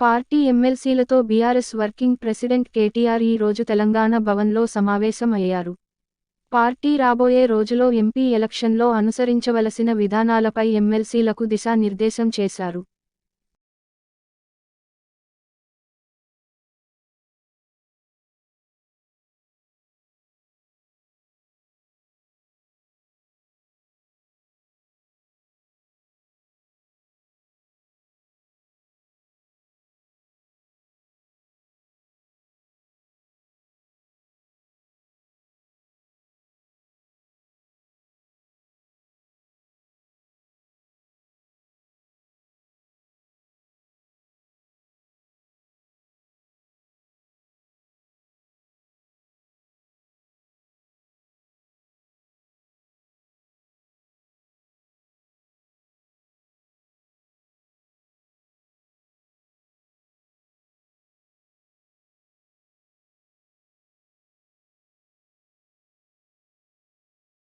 Party ఎమ్మెల్సీలతో BRS working president KTR ఈ రోజు తెలంగాణ భవన్లో సమావేశం అయ్యారు పార్టీ రాబోయే రోజులో ఎంపీ ఎలక్షన్లో అనుసరించవలసిన విధానాలపై ఎమ్మెల్సీలకు దిశానిర్దేశం చేశారు.